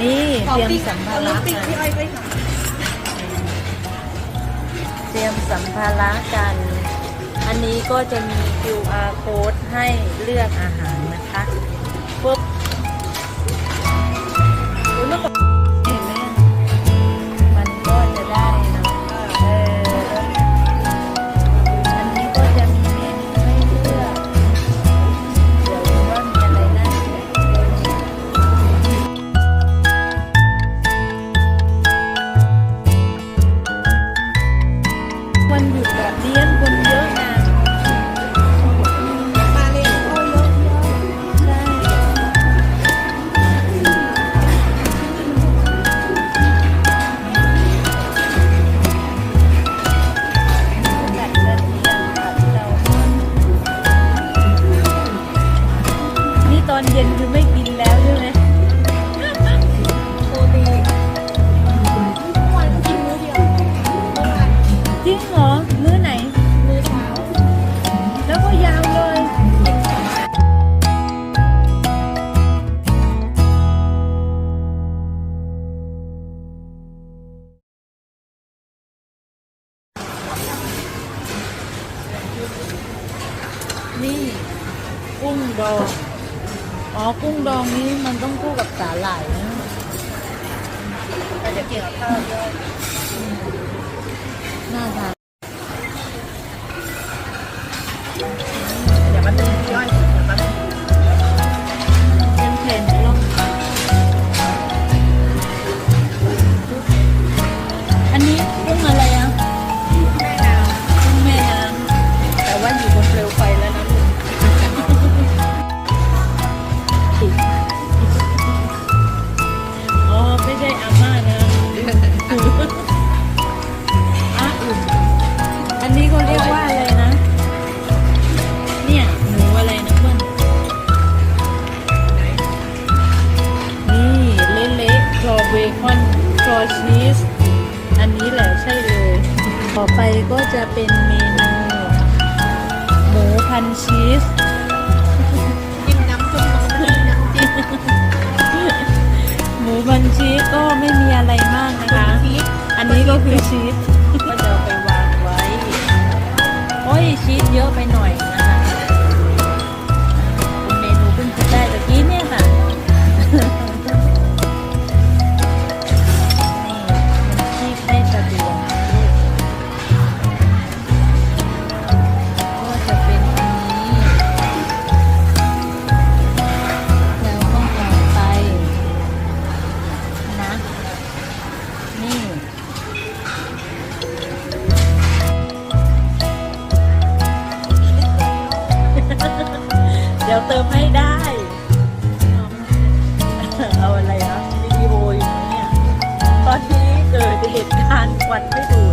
นี่เตรียมสัมภาระกันเตรียมสัมภาระกัน อันนี้ก็จะมี QR code ให้เลือกอาหารนะคะปุ๊บ วันหยุดแบบนี้คนเยอะนะมาเลยโอ้ยเยอะเยอะใช่จัดเลี้ยงเรานี่ตอนเย็นคือไม่กินแล้วใช่ไหม โปรตีนเมื่อวานก็กินมื้อเดียวเมื่อวานจริงเหรอ นี่กุ้งดอง อ๋อ กุ้งดองนี้มันต้องคู่กับสาหร่ายนะแต่จะเกี่ยวกับข้าวเยอะน่าทาน อาอุ่นอันนี้เขาเรียกว่าอะไรนะ เนี่ยหนูอะไรนะเพื่อนนี่เละๆคลอเบคอนคลอชีส อันนี้แหละใช่เลย ต่อไปก็จะเป็นเมนูหมูพันชีส มันชีสก็ไม่มีอะไรมากนะคะชีสอันนี้ก็คือชีสก็จะไปวางไว้ โอ้ยชีสเยอะไปหน่อย เติมให้ได้ เอาอะไรนะวิดีโออยู่เนี่ย ตอนนี้เกิดเหตุการณ์ควันไม่ดู